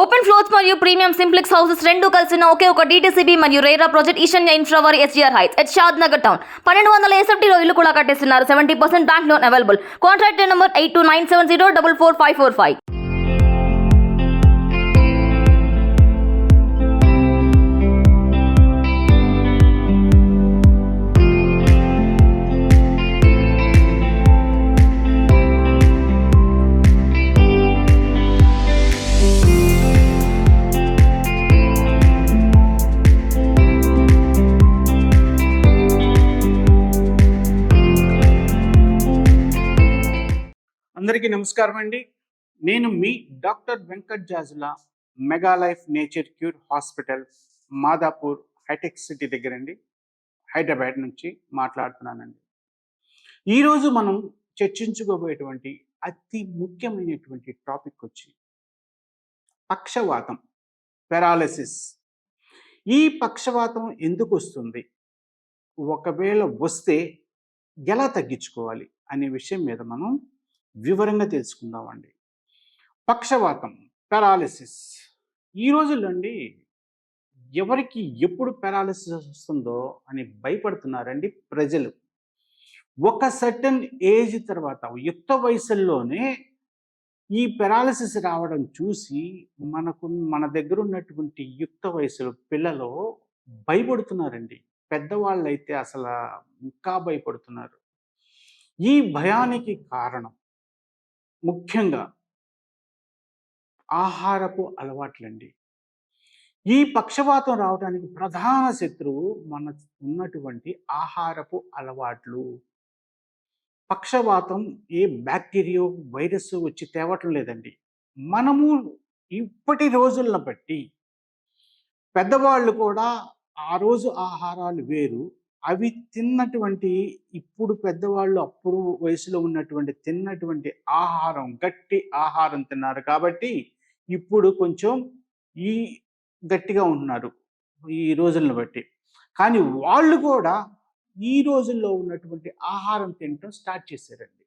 Open floors మరియు premium simplex houses రెండు కలిసిన ఒకే ఒక డీటీసీబీ మరియు RERA project Eshanya ఇన్ఫ్రావర్ SGR heights at Shadnagar town పన్నెండు వందల ఎస్ఎఫ్టీలో ఇల్లు కూడా కట్టేస్తున్నారు. Seventy percent bank loan available contract number eight two nine seven zero double four five four five నమస్కారం అండి. నేను మీ doctor Venkat Jajula mega life nature cure hospital Madhapur hitech city దగ్గర అండి హైదరాబాద్ నుంచి మాట్లాడుతున్నానండి. ఈరోజు మనం చర్చించుకోబోయేటువంటి అతి ముఖ్యమైనటువంటి టాపిక్ వచ్చి పక్షవాతం పెరాలసిస్. ఈ పక్షవాతం ఎందుకు వస్తుంది? ఒకవేళ వస్తే ఎలా తగ్గించుకోవాలి? అనే విషయం మీద మనం వివరంగా తెలుసుకుందామండి. పక్షవాతం పెరాలిసిస్ ఈ రోజుల్లో అండి ఎవరికి ఎప్పుడు పెరాలిసిస్ వస్తుందో అని భయపడుతున్నారండి ప్రజలు. ఒక సర్టన్ ఏజ్ తర్వాత యుక్త వయసుల్లోనే ఈ పెరాలిసిస్ రావడం చూసి మనకు మన దగ్గర ఉన్నటువంటి యుక్త వయసులో పిల్లలు భయపడుతున్నారండి. పెద్దవాళ్ళు అయితే అసలు ఇంకా భయపడుతున్నారు. ఈ భయానికి కారణం ముఖ్యంగా ఆహారపు అలవాట్లండి. ఈ పక్షపాతం రావడానికి ప్రధాన శత్రువు మన ఉన్నటువంటి ఆహారపు అలవాట్లు. పక్షవాతం ఏ బ్యాక్టీరియో వైరస్ వచ్చి తేవటం లేదండి. మనము ఇప్పటి రోజులను బట్టి పెద్దవాళ్ళు కూడా ఆ రోజు ఆహారాలు వేరు అవి తిన్నటువంటి ఇప్పుడు పెద్దవాళ్ళు అప్పుడు వయసులో ఉన్నటువంటి తిన్నటువంటి ఆహారం గట్టి ఆహారం తిన్నారు కాబట్టి ఇప్పుడు కొంచెం ఈ గట్టిగా ఉంటున్నారు ఈ రోజులను బట్టి. కానీ వాళ్ళు కూడా ఈ రోజుల్లో ఉన్నటువంటి ఆహారం తినటం స్టార్ట్ చేశారండి.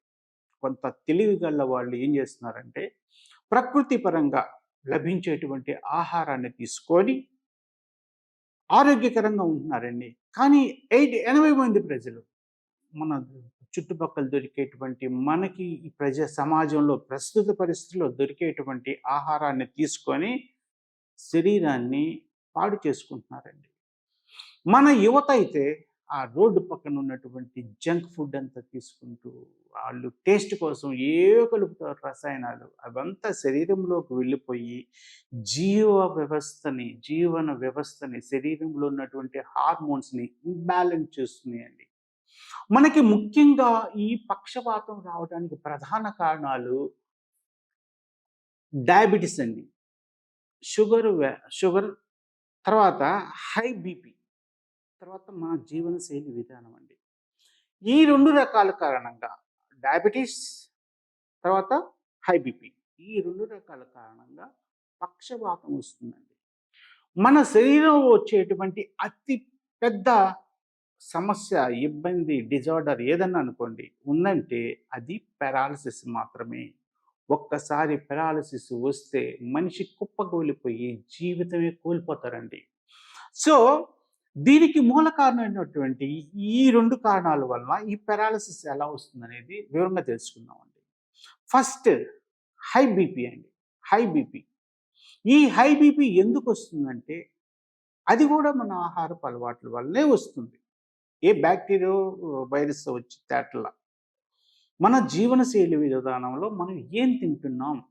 కొంత తెలివి గల వాళ్ళు ఏం చేస్తున్నారంటే ప్రకృతి పరంగా లభించేటువంటి ఆహారాన్ని తీసుకొని ఆరోగ్యకరంగా ఉంటున్నారండి. కానీ ఎయిట్ ఎనభై మంది ప్రజలు. మన చుట్టుపక్కల దొరికేటువంటి మనకి ఈ ప్రజ సమాజంలో ప్రస్తుత పరిస్థితుల్లో దొరికేటువంటి ఆహారాన్ని తీసుకొని శరీరాన్ని పాడు చేసుకుంటున్నారండి. మన యువత అయితే ఆ రోడ్డు పక్కన ఉన్నటువంటి జంక్ ఫుడ్ అంతా తీసుకుంటూ వాళ్ళు టేస్ట్ కోసం ఏ కలుపుతారు రసాయనాలు. అవంతా శరీరంలోకి వెళ్ళిపోయి జీవ వ్యవస్థని జీవన వ్యవస్థని శరీరంలో ఉన్నటువంటి హార్మోన్స్ని ఇంబ్యాలెన్స్ చేస్తున్నాయండి. మనకి ముఖ్యంగా ఈ పక్షపాతం రావడానికి ప్రధాన కారణాలు డయాబెటీస్ అండి. షుగర్ షుగర్ తర్వాత హై బీపీ తర్వాత మన జీవనశైలి విధానం అండి. ఈ రెండు రకాల కారణంగా డయాబెటీస్ తర్వాత హై బీపీ. ఈ రెండు రకాల కారణంగా పక్షవాతం వస్తుందండి. మన శరీరంలో వచ్చేటువంటి అతి పెద్ద సమస్య ఇబ్బంది డిజార్డర్ ఏదన్నా అనుకోండి ఉందంటే అది పెరాలసిస్ మాత్రమే. ఒక్కసారి పెరాలసిస్ వస్తే మనిషి కుప్పగోలిపోయి జీవితమే కోల్పోతారండి. సో దీనికి మూల కారణమైనటువంటి ఈ రెండు కారణాల వల్ల ఈ పెరాలసిస్ ఎలా వస్తుందనేది వివరంగా తెలుసుకుందామండి. ఫస్ట్ హై బీపీ అండి. హై బీపీ ఈ హై బీపీ ఎందుకు వస్తుందంటే అది కూడా మన ఆహారపు అలవాట్ల వల్లనే వస్తుంది. ఏ బ్యాక్టీరియా వైరస్ వచ్చి తేటల. మన జీవనశైలి విధానంలో మనం ఏం తింటున్నాం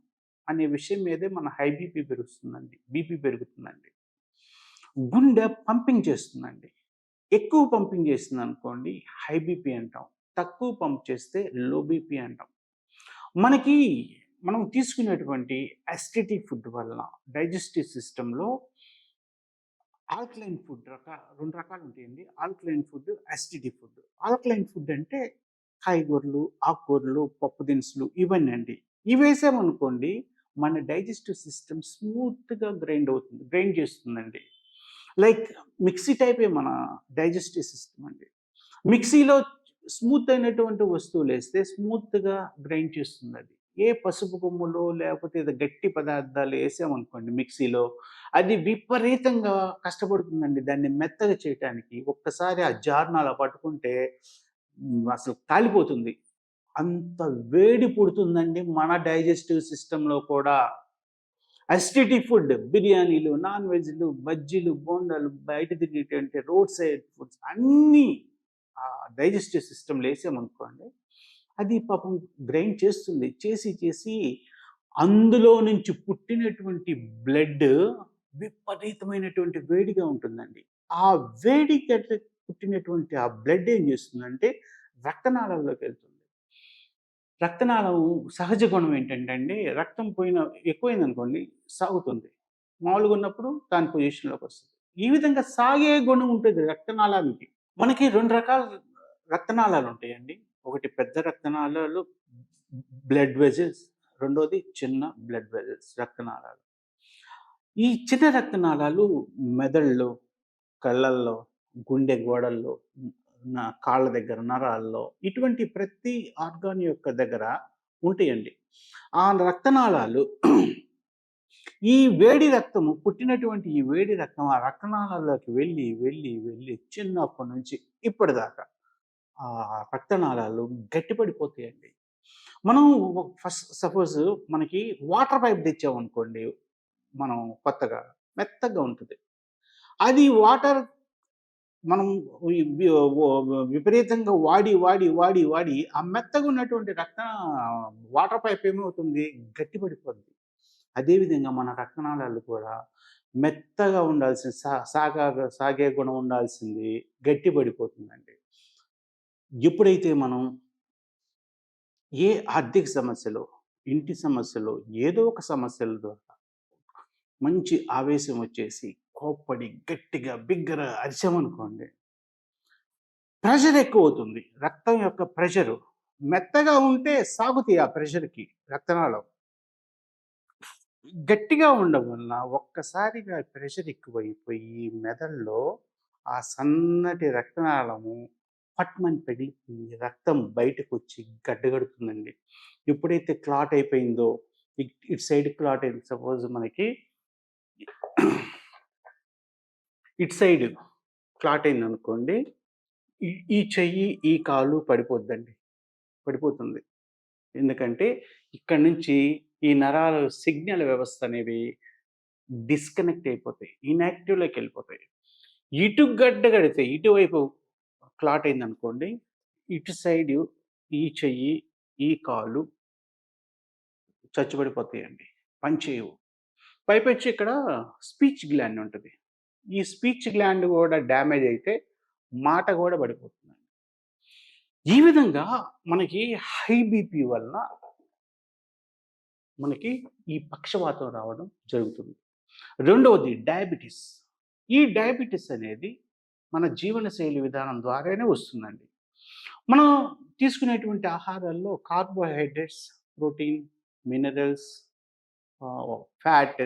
అనే విషయం మీదే మన హై బీపీ పెరుగుతుందండి. బీపీ పెరుగుతుందండి. గుండె పంపింగ్ చేస్తుందండి. ఎక్కువ పంపింగ్ చేస్తుంది అనుకోండి హై బీపీ అంటాం. తక్కువ పంప్ చేస్తే లో బీపీ అంటాం. మనకి మనం తీసుకునేటువంటి అసిడిటీ ఫుడ్ వల్ల డైజెస్టివ్ సిస్టంలో ఆల్కలైన్ ఫుడ్ రకా రెండు రకాలు ఉంటాయండి. Alkaline food acidity food. Alkaline food అంటే కాయగూరలు ఆకుకూరలు పప్పు దినుసులు ఇవన్నీ అండి. ఇవి వేసామనుకోండి మన డైజెస్టివ్ సిస్టమ్ స్మూత్గా గ్రైండ్ అవుతుంది గ్రైండ్ చేస్తుందండి. లైక్ మిక్సీ టైపే మన డైజెస్టివ్ సిస్టమ్ అండి. మిక్సీలో స్మూత్ అయినటువంటి వస్తువులు వేస్తే స్మూత్గా గ్రైండ్ చేస్తుంది అది ఏ పసుపు కొమ్ములో లేకపోతే ఏదో గట్టి పదార్థాలు వేసామనుకోండి మిక్సీలో అది విపరీతంగా కష్టపడుతుందండి. దాన్ని మెత్తగా చేయటానికి ఒక్కసారి ఆ జార్ను అలా పట్టుకుంటే అసలు కాలిపోతుంది. అంత వేడి పుడుతుందండి మన డైజెస్టివ్ సిస్టంలో కూడా. అసిడిటీ ఫుడ్ బిర్యానీలు నాన్ వెజ్లు బజ్జీలు బోండాలు బయట తిరిగేటువంటి రోడ్ సైడ్ ఫుడ్స్ అన్నీ డైజెస్టివ్ సిస్టంలో వేసామనుకోండి అది పాపం గ్రైండ్ చేస్తుంది. చేసి చేసి అందులో నుంచి పుట్టినటువంటి బ్లడ్ విపరీతమైనటువంటి వేడిగా ఉంటుందండి. ఆ వేడి గట్ల పుట్టినటువంటి ఆ బ్లడ్ ఏం చేస్తుందంటే రక్తనాళాల్లోకి వెళ్తుంది. రక్తనాళం సహజ గుణం ఏంటంటే అండి రక్తం పోయిన ఎక్కువైంది అనుకోండి సాగుతుంది. మామూలుగా ఉన్నప్పుడు దాని పొజిషన్లోకి వస్తుంది. ఈ విధంగా సాగే గుణం ఉంటుంది రక్తనాళానికి. మనకి రెండు రకాల రక్తనాళాలు ఉంటాయండి. ఒకటి పెద్ద రక్తనాళాలు బ్లడ్ వెజల్స్ రెండోది చిన్న బ్లడ్ వెజల్స్ రక్తనాళాలు. ఈ చిన్న రక్తనాళాలు మెదళ్ళలో కళ్ళల్లో గుండె గోడల్లో కాళ్ళ దగ్గర నరాల్లో ఇటువంటి ప్రతి ఆర్గాన్ యొక్క దగ్గర ఉంటాయండి. ఆ రక్తనాళాలు ఈ వేడి రక్తము పుట్టినటువంటి ఈ వేడి రక్తం ఆ రక్తనాళాల్లోకి వెళ్ళి వెళ్ళి వెళ్ళి చిన్నప్పటి నుంచి ఇప్పటిదాకా ఆ రక్తనాళాలు గట్టిపడిపోతాయండి. మనం ఫస్ట్ సపోజ్ మనకి వాటర్ పైప్ తెచ్చామనుకోండి మనం కొత్తగా మెత్తగా ఉంటుంది. అది వాటర్ మనం విపరీతంగా వాడి వాడి వాడి వాడి ఆ మెత్తగా ఉన్నటువంటి రక్త వాటర్ పైప్ ఏమవుతుంది? గట్టిపడిపోద్ది. అదేవిధంగా మన రక్తనాళాలు కూడా మెత్తగా ఉండాల్సింది సా సాగా సాగే గుణం ఉండాల్సింది గట్టిపడిపోతుందండి. ఎప్పుడైతే మనం ఏ ఆర్థిక సమస్యలో ఇంటి సమస్యలో ఏదో ఒక సమస్యల ద్వారా మంచి ఆవేశం వచ్చేసి కోప్పడి గట్టిగా బిగ్గర అరిచామనుకోండి ప్రెషర్ ఎక్కువ అవుతుంది రక్తం యొక్క ప్రెషరు మెత్తగా ఉంటే సాగుతాయి ఆ ప్రెషర్కి రక్తనాళం. గట్టిగా ఉండడం వలన ఒక్కసారిగా ప్రెషర్ ఎక్కువైపోయి మెదడులో ఆ సన్నటి రక్తనాళము పట్మని పగిలిపోయి రక్తం బయటకు వచ్చి గడ్డగడుతుందండి. ఎప్పుడైతే క్లాట్ అయిపోయిందో ఇట్ ఇటు సైడ్ క్లాట్ అయింది సపోజ్ మనకి ఇటు సైడ్ క్లాట్ అయింది అనుకోండి ఈ- చెయ్యి ఈ కాలు పడిపోద్దండి. పడిపోతుంది. ఎందుకంటే ఇక్కడ నుంచి ఈ నరాలు సిగ్నల్ వ్యవస్థ అనేవి డిస్కనెక్ట్ అయిపోతాయి. ఇన్యాక్టివ్లోకి వెళ్ళిపోతాయి. ఇటు గడ్డ కడితే ఇటువైపు క్లాట్ అయింది అనుకోండి ఇటు సైడ్ ఈ చెయ్యి ఈ కాలు చచ్చుబడిపోతాయండి పనిచేయవు. పైపెచ్చి ఇక్కడ స్పీచ్ గ్లాండ్ ఉంటుంది. ఈ స్పీచ్ గ్లాండ్ కూడా డ్యామేజ్ అయితే మాట కూడా పడిపోతుందండి ఈ విధంగా మనకి హై బీపీ వలన మనకి ఈ పక్షవాతం రావడం జరుగుతుంది. రెండవది డయాబెటీస్. ఈ డయాబెటీస్ అనేది మన జీవనశైలి విధానం ద్వారానే వస్తుందండి. మనం తీసుకునేటువంటి ఆహారాల్లో carbohydrates protein minerals fat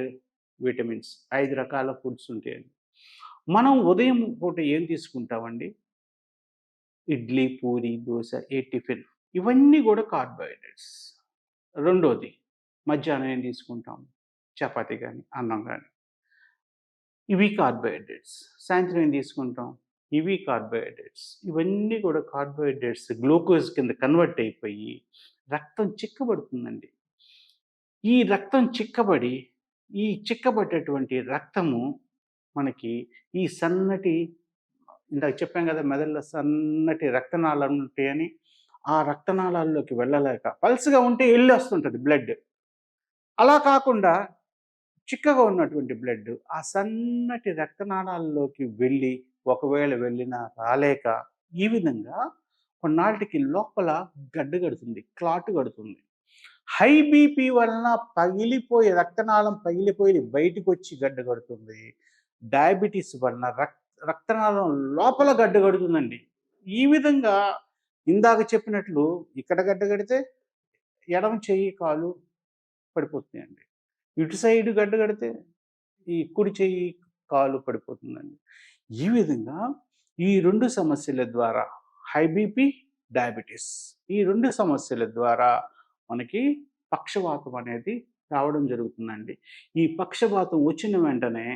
vitamins ఐదు రకాల ఫుడ్స్ ఉంటాయండి. మనం ఉదయం పూట ఏం తీసుకుంటామండి? ఇడ్లీ పూరి దోశ ఏ టిఫిన్? ఇవన్నీ కూడా కార్బోహైడ్రేట్స్. రెండోది మధ్యాహ్నం ఏం తీసుకుంటాం? చపాతి కానీ అన్నం కానీ ఇవి కార్బోహైడ్రేట్స్. సాయంత్రం ఏం తీసుకుంటాం? ఇవి కార్బోహైడ్రేట్స్. ఇవన్నీ కూడా కార్బోహైడ్రేట్స్ గ్లూకోజ్ కింద కన్వర్ట్ అయిపోయి రక్తం చిక్కబడుతుందండి. ఈ రక్తం చిక్కబడి ఈ చిక్కబడ్డటువంటి రక్తము మనకి ఈ సన్నటి ఇందాక చెప్పాం కదా మెదడులో సన్నటి రక్తనాళాలు ఉంటాయని ఆ రక్తనాళాల్లోకి వెళ్ళలేక పల్స్గా ఉంటే వెళ్ళి వస్తుంటుంది బ్లడ్. అలా కాకుండా చిక్కగా ఉన్నటువంటి బ్లడ్ ఆ సన్నటి రక్తనాళాల్లోకి వెళ్ళి ఒకవేళ వెళ్ళినా రాలేక ఈ విధంగా కొన్నాటికి లోపల గడ్డ కడుతుంది క్లాట్ కడుతుంది. హై బీపీ వలన పగిలిపోయి రక్తనాళం పగిలిపోయి బయటకు వచ్చి గడ్డ కడుతుంది. డయాబెటీస్ వలన రక్ రక్తనాళం లోపల గడ్డ కడుతుందండి. ఈ విధంగా ఇందాక చెప్పినట్లు ఇక్కడ గడ్డ కడితే ఎడమ చెయ్యి కాలు పడిపోతున్నాయండి ఇటు సైడ్ గడ్డ కడితే ఈ కుడి చెయ్యి కాలు పడిపోతుందండి. ఈ విధంగా ఈ రెండు సమస్యల ద్వారా హై బీపీ డయాబెటీస్ ఈ రెండు సమస్యల ద్వారా మనకి పక్షవాతం అనేది రావడం జరుగుతుందండి. ఈ పక్షవాతం వచ్చిన వెంటనే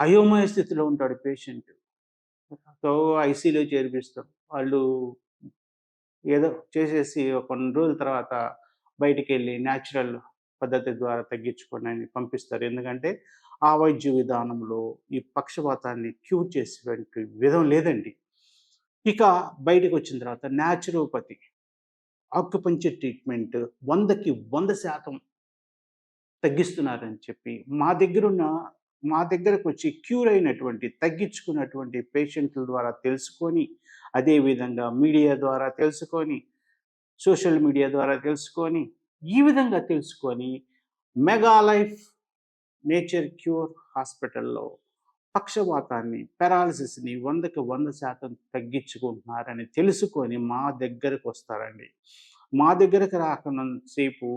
అయోమయ స్థితిలో ఉంటాడు పేషెంట్. ఐసీలో చేర్పిస్తాం. వాళ్ళు ఏదో చేసేసి కొన్ని రోజుల తర్వాత బయటికి వెళ్ళి న్యాచురల్ పద్ధతి ద్వారా తగ్గించుకోండి అని పంపిస్తారు. ఎందుకంటే ఆ వైద్య విధానంలో ఈ పక్షపాతాన్ని క్యూర్ చేసేటువంటి విధం లేదండి. ఇక బయటకు వచ్చిన తర్వాత న్యాచురోపతి ఆక్యుపంచర్ ట్రీట్మెంట్ వందకి వంద శాతం తగ్గిస్తున్నారని చెప్పి మా దగ్గరున్న మా దగ్గరకు వచ్చి క్యూర్ అయినటువంటి తగ్గించుకున్నటువంటి పేషెంట్ల ద్వారా తెలుసుకొని అదేవిధంగా మీడియా ద్వారా తెలుసుకొని సోషల్ మీడియా ద్వారా తెలుసుకొని ఈ విధంగా తెలుసుకొని మెగా లైఫ్ నేచర్ క్యూర్ హాస్పిటల్లో పక్షవాతాన్ని పెరాలసిస్ని వందకి వంద శాతం తగ్గించుకుంటున్నారని తెలుసుకొని మా దగ్గరకు వస్తారండి. మా దగ్గరకు రాకున్నంతసేపు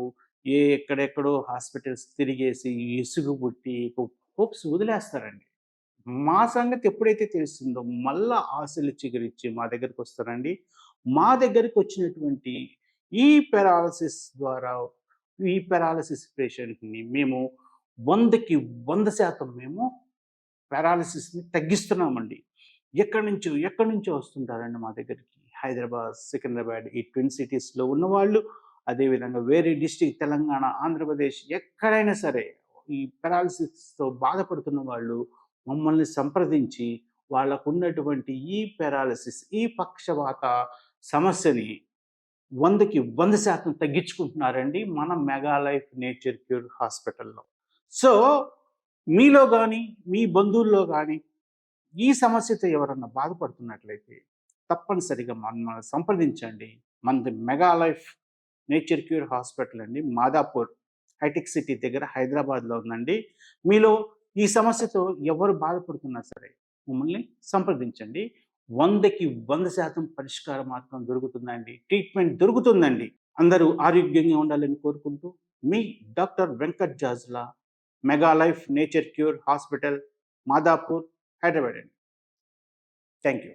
ఏ ఎక్కడెక్కడో హాస్పిటల్స్ తిరిగేసి ఇసుగు పుట్టి హోప్స్ వదిలేస్తారండి. మా సంగతి ఎప్పుడైతే తెలుస్తుందో మళ్ళా ఆశలు చిగురించి మా దగ్గరికి వస్తారండి. మా దగ్గరికి వచ్చినటువంటి ఈ పెరాలసిస్ ద్వారా ఈ పెరాలసిస్ పేషెంట్ని మేము వందకి వంద శాతం మేము పారాలసిస్ని తగ్గిస్తున్నామండి. ఎక్కడి నుంచో ఎక్కడి నుంచో వస్తుంటారండి మా దగ్గరికి. హైదరాబాద్ సికింద్రాబాద్ ఈ ట్విన్ సిటీస్లో ఉన్నవాళ్ళు అదేవిధంగా వేరే డిస్టిక్ తెలంగాణ ఆంధ్రప్రదేశ్ ఎక్కడైనా సరే ఈ పెరాలసిస్తో బాధపడుతున్న వాళ్ళు మమ్మల్ని సంప్రదించి వాళ్ళకు ఉన్నటువంటి ఈ పెరాలసిస్ ఈ పక్షవాత సమస్యని వందకి వంద శాతం తగ్గించుకుంటున్నారండి మన మెగా లైఫ్ నేచర్ క్యూర్ హాస్పిటల్లో. సో మీలో కానీ మీ బంధువుల్లో కానీ ఈ సమస్యతో ఎవరన్నా బాధపడుతున్నట్లయితే తప్పనిసరిగా మన సంప్రదించండి. మనది mega life nature cure hospital అండి. మాదాపూర్ హైటెక్ సిటీ దగ్గర హైదరాబాద్లో ఉందండి. మీలో ఈ సమస్యతో ఎవరు బాధపడుతున్నా సరే మమ్మల్ని సంప్రదించండి. వందకి వంద శాతం పరిష్కార మార్గం దొరుకుతుందండి. ట్రీట్మెంట్ దొరుకుతుందండి. అందరూ ఆరోగ్యంగా ఉండాలని కోరుకుంటూ మీ doctor Venkat Jajula mega life nature cure hospital Madhapur Hyderabad అండి థ్యాంక్ యూ